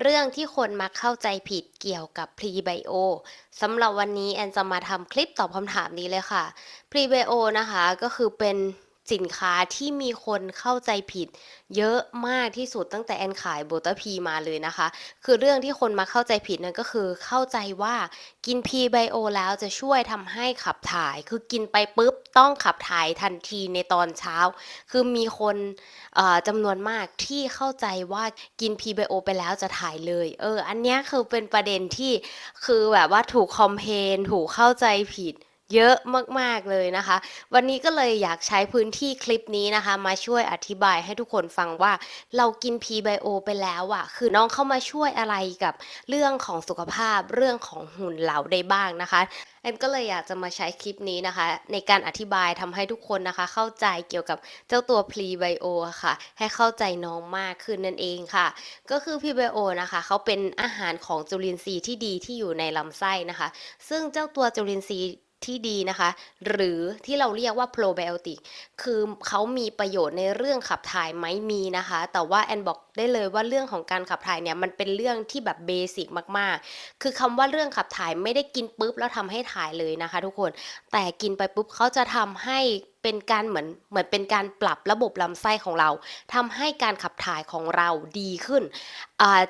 เรื่องที่คนมักเข้าใจผิดเกี่ยวกับพรีไบโอสำหรับวันนี้แอนจะมาทำคลิปตอบคำถามนี้เลยค่ะพรีไบโอนะคะก็คือเป็น สินค้าที่มีคนเข้าใจผิด เยอะมากที่สุดตั้งแต่แอนขายโบตพีมาเลยนะคะ คือเรื่องที่คนมาเข้าใจผิดนั่นก็คือเข้าใจว่ากินพีไบโอแล้วจะช่วยทำให้ขับถ่าย คือกินไปปุ๊บต้องขับถ่ายทันทีในตอนเช้า คือมีคนจำนวนมากที่เข้าใจว่ากินพีไบโอไปแล้วจะถ่ายเลย เออ อันนี้คือเป็นประเด็นที่คือแบบว่าถูกคอมเพนถูกเข้าใจผิด เยอะมาก ๆ เลยนะคะ วันนี้ก็เลยอยากใช้พื้นที่คลิปนี้นะคะ มาช่วยอธิบายให้ทุกคนฟังว่าเรากินพีไบโอไปแล้วอะคือน้องเข้ามาช่วยอะไรกับเรื่องของสุขภาพเรื่องของหุ่นเหลาได้บ้างนะคะแอนก็เลยอยากจะมาใช้คลิปนี้นะคะ ในการอธิบายทำให้ทุกคนนะคะ เข้าใจเกี่ยวกับเจ้าตัวพีไบโอค่ะ ให้เข้าใจน้องมากขึ้นนั่นเองค่ะ ก็คือพีไบโอนะคะเขาเป็นอาหารของจุลินทรีย์ที่ดีที่อยู่ในลำไส้นะคะ ซึ่งเจ้าตัวจุลินทรีย์ ที่ดีนะคะ หรือที่เราเรียกว่าโปรไบโอติกคือเขามีประโยชน์ในเรื่องขับถ่ายไหมมีนะคะ แต่ว่าแอนบอกได้เลยว่าเรื่องของการขับถ่ายเนี่ยมันเป็นเรื่องที่แบบเบสิกมากๆ คือคำว่าเรื่องขับถ่ายไม่ได้กินปุ๊บแล้วทำให้ถ่ายเลยนะคะ ทุกคนแต่กินไปปุ๊บเขาจะทำให้เป็นการเหมือนเหมือนเป็นการปรับระบบลำไส้ของเราทำให้การขับถ่ายของเราดีขึ้น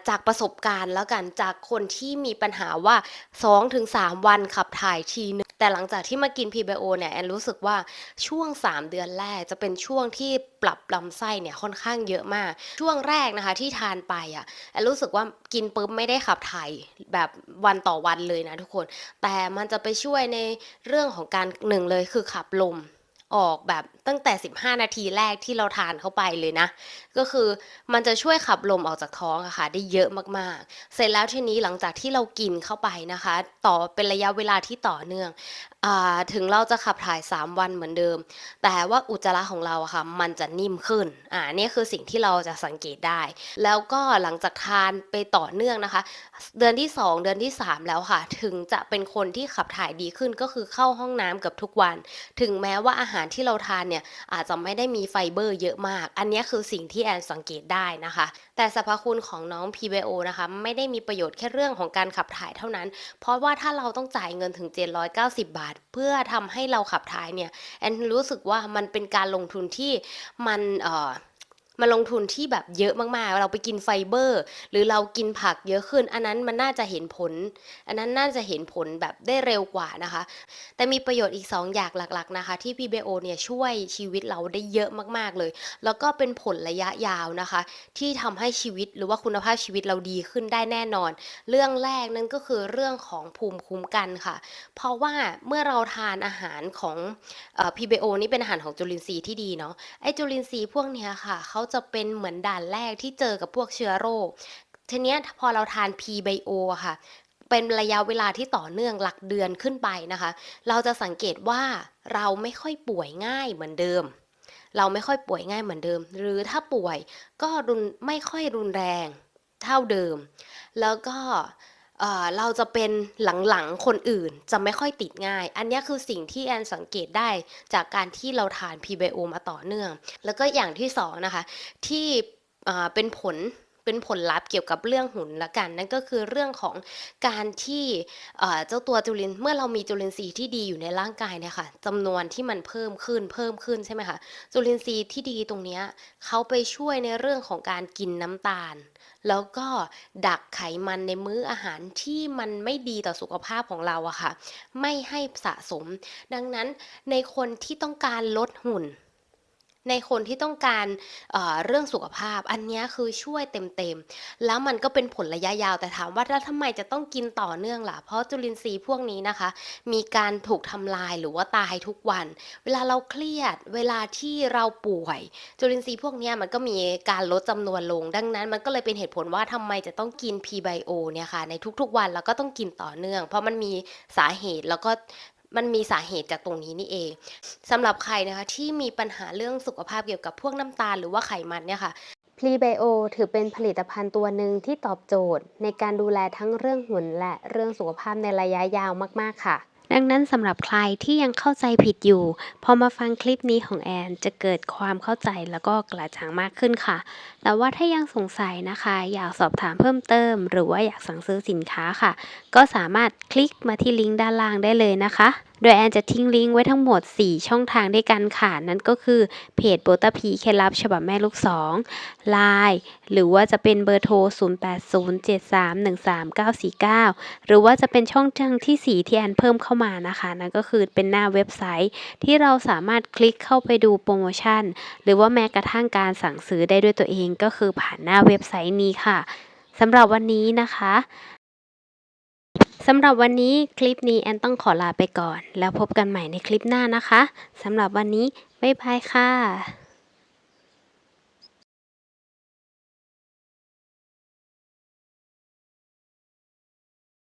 จากประสบการณ์แล้วกันจากคนที่มีปัญหาว่า 2-3 วันขับถ่ายทีนึง แต่หลังจากที่มากินพีไบโอเนี่ยแอนรู้สึกว่าช่วง 3 เดือนแรกจะเป็นช่วงที่ปรับลำไส้เนี่ยค่อนข้างเยอะมาก ช่วงแรกนะคะที่ทานไปอะแอนรู้สึกว่ากินปุ๊บไม่ได้ขับถ่ายแบบวันต่อวันเลยนะทุกคน แต่มันจะไปช่วยในเรื่องของการหนึ่งเลยคือขับลมออกแบบ ตั้งแต่ 15 นาทีแรกที่เราทานเข้าไปเลยนะ ก็คือมันจะช่วยขับลมออกจากท้องอะค่ะได้เยอะมากๆ เสร็จแล้วทีนี้หลังจากที่เรากินเข้าไปนะคะ ต่อเป็นระยะเวลาที่ต่อเนื่องอถึงเราจะขับถ่าย 3 วันเหมือนเดิม แต่ว่าอุจจาระของเราอะค่ะมันจะนิ่มขึ้นอ่านี่คือสิ่งที่เราจะสังเกตได้ แล้วก็หลังจากทานไปต่อเนื่องนะคะ เดือนที่ 2 เดือนที่ 3 แล้วค่ะ ถึงจะเป็นคนที่ขับถ่ายดีขึ้นก็คือเข้าห้องน้ำเกับทุกวัน ถึงแม้ว่าอาหารที่เราทานเนี่ยอาจจะไม่ได้มีไฟเบอร์เยอะมาก อันนี้คือสิ่งที่แอนสังเกตได้นะคะ แต่สรรพคุณของน้อง PBO นะคะไม่ได้มีประโยชน์แค่เรื่องของการขับถ่ายเท่านั้น เพราะว่าถ้าเราต้องจ่ายเงินถึง 790 บาท เพื่อทำให้เราขับถ่ายเนี่ยแอนรู้สึกว่ามันเป็นการลงทุนที่มันเอ่อ มาลงทุนที่แบบเยอะมากๆ เราไปกินไฟเบอร์ หรือเรากินผักเยอะขึ้น อันนั้นมันน่าจะเห็นผล อันนั้นน่าจะเห็นผลแบบได้เร็วกว่านะคะ แต่มีประโยชน์อีก 2 อย่างหลักๆนะคะ ที่ PBO เนี่ยช่วยชีวิตเราได้เยอะมากๆเลย แล้วก็เป็นผลระยะยาวนะคะ ที่ทำให้ชีวิตหรือว่าคุณภาพชีวิตเราดีขึ้นได้แน่นอน เรื่องแรกนั่นก็คือเรื่องของภูมิคุ้มกันค่ะ เพราะว่าเมื่อเราทานอาหารของเอ่อ PBO นี่เป็นอาหารของจุลินทรีย์ที่ดีเนาะไอจุลินทรีย์พวกเนี้ยค่ะเขาจะเป็นเหมือนด่านแรกที่เจอกับพวกเชื้อโรค ทีเนี้ยพอเราทาน P-Bio อค่ะ เป็นระยะเวลาที่ต่อเนื่องหลักเดือนขึ้นไปนะคะ เราจะสังเกตว่าเราไม่ค่อยป่วยง่ายเหมือนเดิม เราไม่ค่อยป่วยง่ายเหมือนเดิม หรือถ้าป่วยก็รุนไม่ค่อยรุนแรงเท่าเดิม แล้วก็ เราจะเป็นหลังๆ คนอื่นจะไม่ค่อยติดง่าย อันนี้คือสิ่งที่แอนสังเกตได้จากการที่เราทาน PBO มาต่อเนื่อง แล้วก็อย่างที่สองนะคะ ที่เป็นผล เป็นผลลัพธ์เกี่ยวกับเรื่องหุ่นละกัน นั่นก็คือเรื่องของการที่เจ้าตัวจุลินเมื่อเรามีจุลินทรีย์ที่ดีอยู่ในร่างกายเนี่ยค่ะจำนวนที่มันเพิ่มขึ้นเพิ่มขึ้นใช่ไหมคะจุลินทรีย์ที่ดีตรงเนี้ยเขาไปช่วยในเรื่องของการกินน้ำตาล แล้วก็ดักไขมันในมื้ออาหารที่มันไม่ดีต่อสุขภาพของเราอะค่ะ ไม่ให้สะสม ดังนั้นในคนที่ต้องการลดหุ่น ในคนที่ต้องการเเรื่องสุขภาพ อันนี้คือช่วยเต็มๆ แล้วมันก็เป็นผลระยะยาวแต่ถามว่าแล้วทำไมจะต้องกินต่อเนื่องล่ะ เพราะจุลินทรีย์พวกนี้นะคะ มีการถูกทำลายหรือว่าตายทุกวัน เวลาเราเครียด เวลาที่เราป่วย จุลินทรีย์พวกนี้มันก็มีการลดจำนวนลง ดังนั้นมันก็เลยเป็นเหตุผลว่าทำไมจะต้องกิน P-Bio เนี่ยค่ะในทุกๆวันแล้วก็ต้องกินต่อเนื่อง เพราะมันมีสาเหตุแล้วก็ มันมีสาเหตุจากตรงนี้นี่เองสำหรับใครนะคะที่มีปัญหาเรื่องสุขภาพเกี่ยวกับพวกน้ำตาลหรือว่าไขมันเนี่ยค่ะพรีไบโอถือเป็นผลิตภัณฑ์ตัวหนึ่งที่ตอบโจทย์ ในการดูแลทั้งเรื่องหุ่นและเรื่องสุขภาพในระยะยาวมาก ๆ ค่ะ ดังนั้นสำหรับใครที่ยังเข้าใจผิดอยู่ พอมาฟังคลิปนี้ของแอนจะเกิดความเข้าใจแล้วก็กระจ่างมากขึ้นค่ะ แต่ว่าถ้ายังสงสัยนะคะ อยากสอบถามเพิ่มเติม หรือว่าอยากสั่งซื้อสินค้าค่ะ ก็สามารถคลิกมาที่ลิงก์ด้านล่างได้เลยนะคะ โดยแอนจะทิ้งลิงก์ไว้ทั้งหมด 4 ช่องทางด้วยกันค่ะ นั่นก็คือเพจโบตาพีเคล็ดลับฉบับแม่ลูกสอง Line หรือว่าจะเป็นเบอร์โทร 0807313949 หรือว่าจะเป็นช่องทางที่ 4 ที่แอนเพิ่มเข้ามานะคะ นั่นก็คือเป็นหน้าเว็บไซต์ที่เราสามารถคลิกเข้าไปดูโปรโมชั่น หรือว่าแม้กระทั่งการสั่งซื้อได้ด้วยตัวเองก็คือผ่านหน้าเว็บไซต์นี้ค่ะสำหรับวันนี้นะคะ สำหรับวันนี้คลิปนี้แอนต้องขอลาไปก่อน แล้วพบกันใหม่ในคลิปหน้านะคะสำหรับวันนี้บ๊ายบายค่ะ